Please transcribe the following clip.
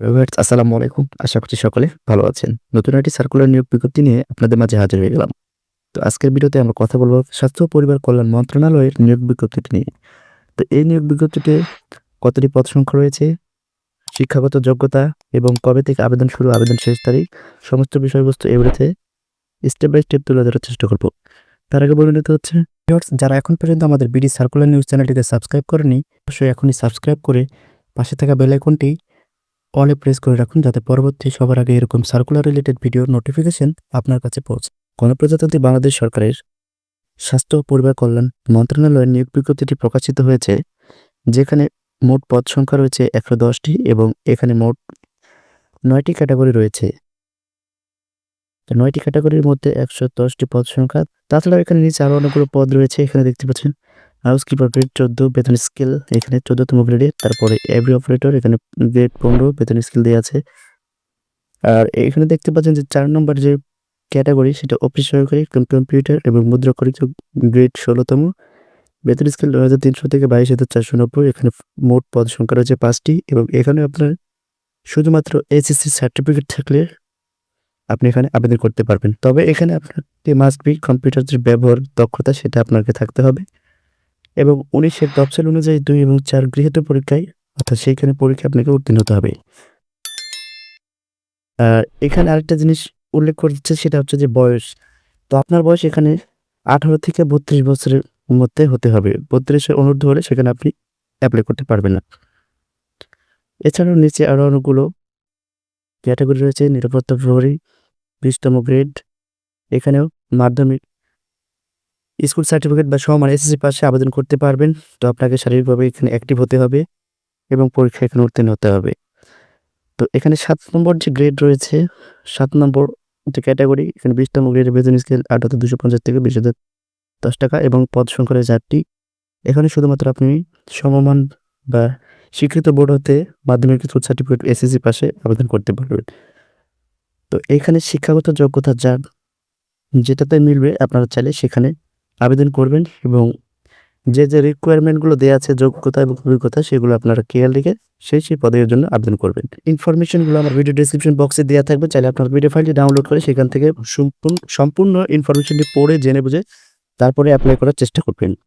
Viewers, আসসালামু আলাইকুম। আশা করছি সকলে ভালো আছেন। নতুন একটি সার্কুলার নিয়োগ বিজ্ঞপ্তি নিয়ে আপনাদের মাঝে হাজির হয়ে গেলাম। তো আজকের ভিডিওতে আমরা কথা বলব স্বাস্থ্য পরিবার কল্যাণ মন্ত্রণালয়ের নিয়োগ বিজ্ঞপ্তিটি নিয়ে। তো এই নিয়োগ বিজ্ঞপ্তিতে কতটি পদ সংখ্যা রয়েছে শিক্ষাগত যোগ্যতা এবং কবে থেকে আবেদন শুরু আবেদন শেষ তারিখ সমস্ত বিষয়বস্তু এগুলোতে স্টেপ বাই স্টেপ তুলে ধরার চেষ্টা করব। তার আগে বলে নিতে হচ্ছে ভিউয়ার্স, যারা এখন পর্যন্ত আমাদের বিডি সার্কুলার নিউজ চ্যানেলটিতে সাবস্ক্রাইব করেনি অবশ্যই এখনই সাবস্ক্রাইব করে পাশে থাকা বেল আইকনটি অলে প্রেস করে রাখুন যাতে পরবর্তী সবার আগে এরকম সার্কুলার রিলেটেড ভিডিওর নোটিফিকেশন আপনার কাছে পৌঁছে। গণপ্রজাতন্ত্রী বাংলাদেশ সরকারের স্বাস্থ্য ও পরিবার কল্যাণ মন্ত্রণালয়ের নিয়োগ বিজ্ঞপ্তিটি প্রকাশিত হয়েছে, যেখানে মোট পদ সংখ্যা রয়েছে একশো দশটি এবং এখানে মোট নয়টি ক্যাটাগরি রয়েছে। নয়টি ক্যাটাগরির মধ্যে একশো দশটি পদ সংখ্যা, তাছাড়াও এখানে নিচে আরও অনেকগুলো পদ রয়েছে, এখানে দেখতে পাচ্ছেন হাউস কিপার গ্রেড চোদ্দ, বেতন স্কেল এখানে চোদ্দতম গ্রেডে তারপরে এভরি অপারেটর এখানে গ্রেড পনেরো, বেতন স্কেল দেওয়া আছে। আর এখানে দেখতে পাচ্ছেন যে চার নম্বর যে ক্যাটাগরি সেটা অফিস সহকারী কম- কম্পিউটার এবং মুদ্রাক্ষরিক গ্রেড ষোলোতম বেতন স্কেল দু হাজার তিনশো থেকে বাইশ হাজার চারশো নব্বই, এখানে মোট পদ সংখ্যা রয়েছে পাঁচটি এবং এখানে আপনার শুধুমাত্র এসএসসি সার্টিফিকেট থাকলে আপনি এখানে আবেদন করতে পারবেন। তবে এখানে আপনার মাস্ট বি কম্পিউটার যে ব্যবহার দক্ষতা সেটা আপনাকে থাকতে হবে। এবং উনিশের তফসিল অনুযায়ী দুই এবং চার গৃহীত পরীক্ষায়, অর্থাৎ সেইখানে পরীক্ষা আপনাকে উত্তীর্ণ হতে হবে। এখানে আরেকটা জিনিস উল্লেখ করছে সেটা হচ্ছে যে বয়স। তো আপনার বয়স এখানে আঠারো থেকে বত্রিশ বছরের মধ্যে হতে হবে। বত্রিশের অনুর্ধ হলে সেখানে আপনি অ্যাপ্লাই করতে পারবেন না। এছাড়াও নিচে আরও অনেকগুলো ক্যাটাগরি রয়েছে, নিরাপত্তা প্রহরী, বিশতম গ্রেড এখানেও মাধ্যমিক স্কুল সার্টিফিকেট বা সমান এসএসসি পাশে আবেদন করতে পারবেন। তো আপনাকে শারীরিকভাবে এখানে অ্যাক্টিভ হতে হবে এবং পরীক্ষা এখানে উত্তীর্ণ হতে হবে। তো এখানে সাত নম্বর যে গ্রেড রয়েছে, সাত নম্বর যে ক্যাটাগরি এখানে বিশতম গ্রেডের বেতন স্কেল আট হাজার দুশো পঞ্চাশ থেকে বিশ হাজার দশ টাকা এবং পদ সংখ্যা রয়েছে চারটি। এখানে শুধুমাত্র আপনি সমমান বা স্বীকৃত বোর্ড হতে মাধ্যমিক স্কুল সার্টিফিকেট এসএসসি পাশে আবেদন করতে পারবেন। তো এখানে শিক্ষাগত যোগ্যতা যার, যেটাতে মিলবে, আপনারা চাইলে সেখানে আবেদন করবেন এবং যে যে রিকোয়ারমেন্টগুলো দেওয়া আছে, যোগ্যতা এবং অভিজ্ঞতা, সেগুলো আপনারা কেয়ার লিখে সেই সেই পদের জন্য আবেদন করবেন। ইনফরমেশনগুলো আমার ভিডিও ডিসক্রিপশন বক্সে দেওয়া থাকবে। চাইলে আপনার ভিডিও ফাইলটি ডাউনলোড করে সেখান থেকে সম্পূর্ণ সম্পূর্ণ ইনফরমেশনটি পড়ে, জেনে বুঝে তারপরে অ্যাপ্লাই করার চেষ্টা করবেন।